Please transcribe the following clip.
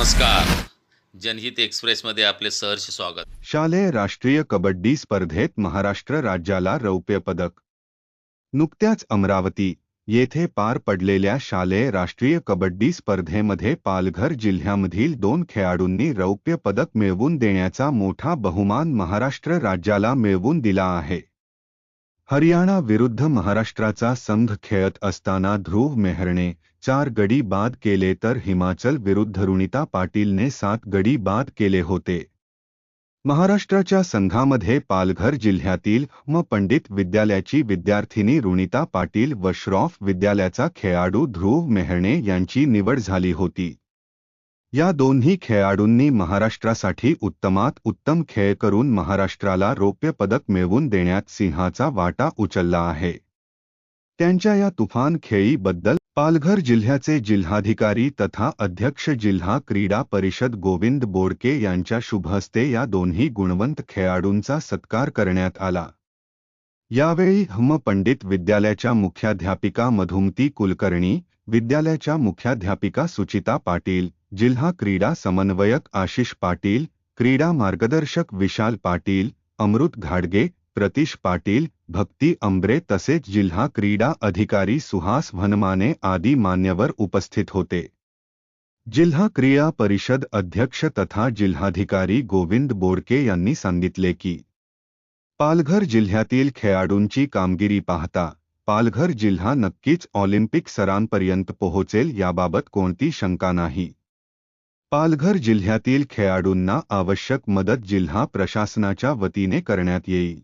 नमस्कार. जनहित एक्सप्रेसमध्ये आपले सहर्ष स्वागत. शालेय राष्ट्रीय कबड्डी स्पर्धेत महाराष्ट्र राज्याला रौप्य पदक. नुकत्याच अमरावती येथे पार पडलेल्या शालेय राष्ट्रीय कबड्डी स्पर्धेमध्ये पालघर जिल्ह्यामधील दोन खेळाडूंनी रौप्य पदक मिळवून देण्याचा मोठा बहुमान महाराष्ट्र राज्याला मिळवून दिला आहे. हरियाणा विरुद्ध महाराष्ट्राचा संघ खेळत असताना ध्रुव मेहरने चार गडी बाद केले तर हिमाचल विरुद्ध रुणिता पाटीलने सात गडी बाद केले होते. महाराष्ट्राच्या संघामध्ये पालघर जिल्ह्यातील म पंडित विद्यालयाची विद्यार्थिनी रुणिता पाटील व श्रॉफ विद्यालयाचा खेळाडू ध्रुव मेहरणे यांची निवड झाली होती. या दोन्ही खेळाडूंनी महाराष्ट्रासाठी उत्तमात उत्तम खेळ करून महाराष्ट्राला रौप्य पदक मिळवून देण्यात सिंहाचा वाटा उचलला आहे. त्यांच्या या तुफान खेळीबद्दल पालघर जिल्ह्याचे जिल्हाधिकारी तथा अध्यक्ष जिल्हा क्रीडा परिषद गोविंद बोडके यांच्या शुभहस्ते या दोन्ही गुणवंत खेळाडूंचा सत्कार करण्यात आला. यावेळी हम पंडित विद्यालयाच्या मुख्याध्यापिका मधुमती कुलकर्णी, विद्यालयाच्या मुख्याध्यापिका सुचिता पाटील जिल्हा क्रीडा समन्वयक आशिष पाटील, क्रीडा मार्गदर्शक विशाल पाटील, अमृत घाडगे, प्रतीश पाटील, भक्ती अंबरे तसेच जिल्हा क्रीडा अधिकारी सुहास वनमाने आदी मान्यवर उपस्थित होते. जिल्हा क्रीडा परिषद अध्यक्ष तथा जिल्हाधिकारी गोविंद बोडके यांनी सांगितले की, पालघर जिल्ह्यातील खेळाडूंची कामगिरी पाहता, पालघर जिल्हा नक्कीच ऑलिम्पिक सरांपर्यंत पोहोचेल याबाबत कोणती शंका नाही. पालघर जिल्ह्यातील खेळाडूंना आवश्यक मदत जिल्हा प्रशासनाच्या वतीने करण्यात येईल.